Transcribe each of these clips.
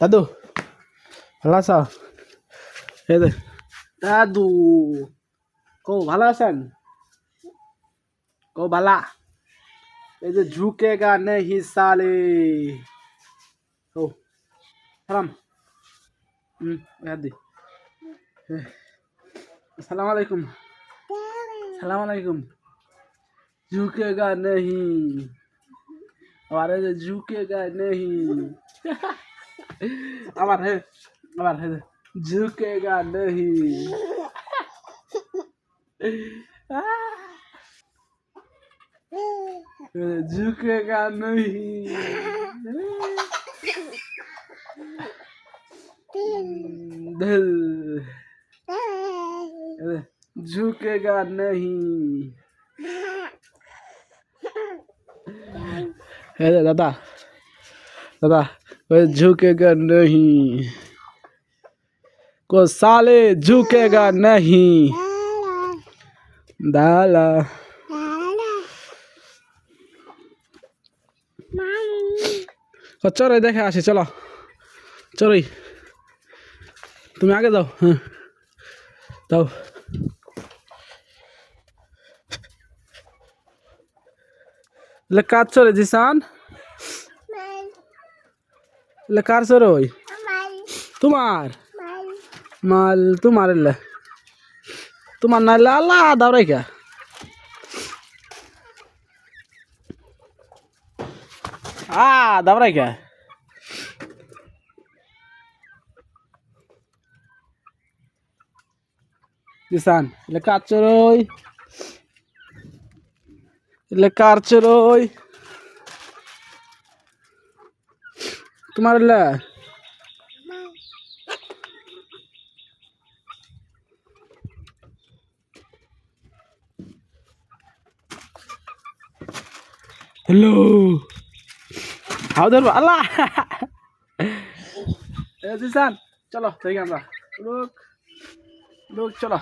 দাদু, ভালো আছো? দাদু কৌ ভালো আছেন? কো ভালা এই যে ঝুঁকেগা নেহি সালে ও সালাম। হুম দি। সালাম আলাইকুম। সালাম আলাইকুম। ঝুঁকেগা নেহি আরে ঝুঁকেগা নেহি नहीं আবার হে আবার হে झुकेगा नहीं झुकेगा नहीं दिल झुकेगा नहीं है दादा दादा वह झुकेगा नहीं। को साले झुकेगा नहीं। दाला। तो चलो, देखे आसी चलो। चलो तुम आगे जाओ हाँ। जाओ। काज चले, जिसान। চলে জিসান লে কার চলে ওই তোমার মাল তোমার লে তোমার নাইলে আল্লাহ দাওরাই কে আ দাওরাই কে জিসান লে কাজ চলে ওই লে কার চলে ওই তোমার লে হ্যালো হাও ধরবো আল্লাহ এ জিসান চলো দেখি আমরা লোক লোক চলো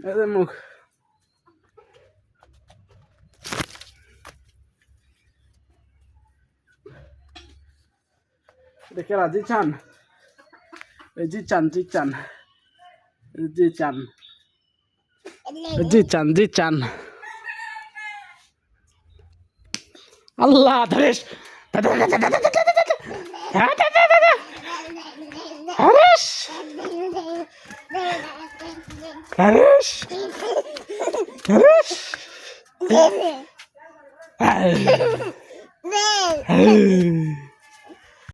এদের Dekela Cican. Cican, eh, Cican. Cican. Eh, Cican, eh, Cican. Allah Darish. Darish. Darish. Darish. Darish.